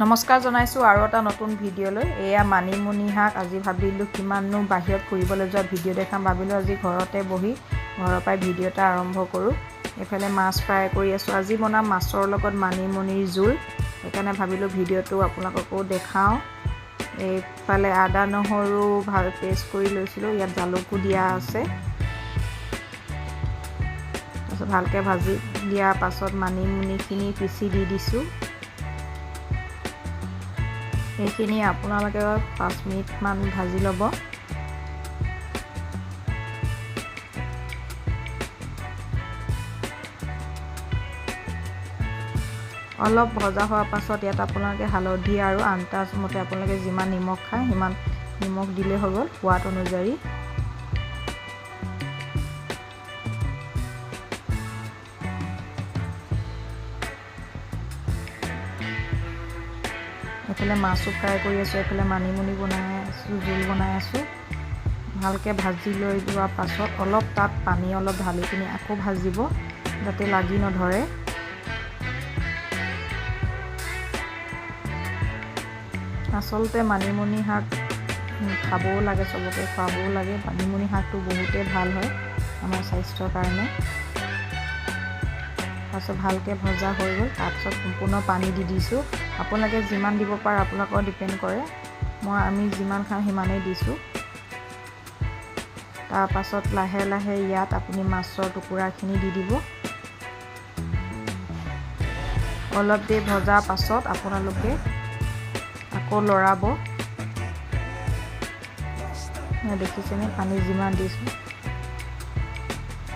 নমস্কাৰ জনাইছোঁ আৰু এটা নতুন ভিডিঅ'লৈ। এয়া মানিমুনি শাক। আজি ভাবিলোঁ কিমাননো বাহিৰত ফুৰিবলৈ যোৱা ভিডিঅ' দেখাম। ভাবিলোঁ আজি ঘৰতে বহি ঘৰৰ পৰাই ভিডিঅ' এটা আৰম্ভ কৰোঁ। এইফালে মাছ ফ্ৰাই কৰি আছোঁ। আজি বনাম মাছৰ লগত মানিমুনিৰ জোল। সেইকাৰণে ভাবিলোঁ ভিডিঅ'টো আপোনালোককো দেখাওঁ। এইফালে আদা নহৰু ভাল পেষ্ট কৰি লৈছিলোঁ। ইয়াত জালুকো দিয়া আছে। তাৰপিছত ভালকৈ ভাজি দিয়াৰ পাছত মানিমুনিখিনি পিচি দি দিছোঁ। সেইখিনি আপোনালোকে পাঁচ মিনিটমান ভাজি ল'ব। অলপ ভজা হোৱাৰ পাছত ইয়াত আপোনালোকে হালধি আৰু আন্তাজমতে আপোনালোকে যিমান নিমখ খায় সিমান নিমখ দিলেই হৈ গ'ল সোৱাদ অনুযায়ী। এইফালে মাছো ফ্ৰাই কৰি আছোঁ, এইফালে মানিমুনি বনাই আছোঁ, জোল বনাই আছোঁ। ভালকৈ ভাজি লৈ যোৱাৰ পাছত অলপ তাত পানী অলপ ঢালি পিনি আকৌ ভাজিব, যাতে লাগি নধৰে। আচলতে মানিমুনি শাক খাবও লাগে, চবকে খুৱাবও লাগে। মানিমুনি শাকটো বহুতেই ভালো হয়, আমাৰ স্বাস্থ্যৰ কাৰণে। তাৰপিছত ভালকৈ ভজা হৈ গ'ল তাৰপিছত সম্পূৰ্ণ পানী দি দিছোঁ। আপোনালোকে যিমান দিব পাৰে আপোনালোকৰ ডিপেণ্ড কৰে। মই আমি যিমান খাওঁ সিমানেই দিছোঁ। তাৰপাছত লাহে লাহে ইয়াত আপুনি মাছৰ টুকুৰাখিনি দি দিব। অলপ দেৰি ভজাৰ পাছত আপোনালোকে আকৌ লৰাব। দেখিছেনে? পানী যিমান দিছোঁ।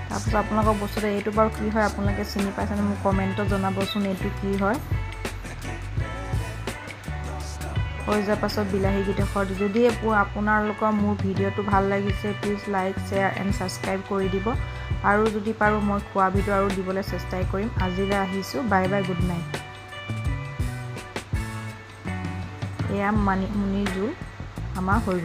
তাৰপিছত আপোনালোকৰ বস্তুটো এইটো বাৰু কি হয় আপোনালোকে চিনি পাইছেনে? মোক কমেণ্টত জনাবচোন এইটো কি হয়। হৈ যোৱাৰ পাছত বিলাহীকেইডোখৰ যদি আপোনালোকৰ মোৰ ভিডিঅ'টো ভাল লাগিছে please like share and subscribe কৰি দিব। আৰু যদি পাৰোঁ মই খোৱা ভিডিঅ' আৰু দিবলৈ চেষ্টাই কৰিম। আজিলৈ আহিছোঁ। Bye bye good night. এয়া মানিমুনিৰ জোল আমাৰ হৈ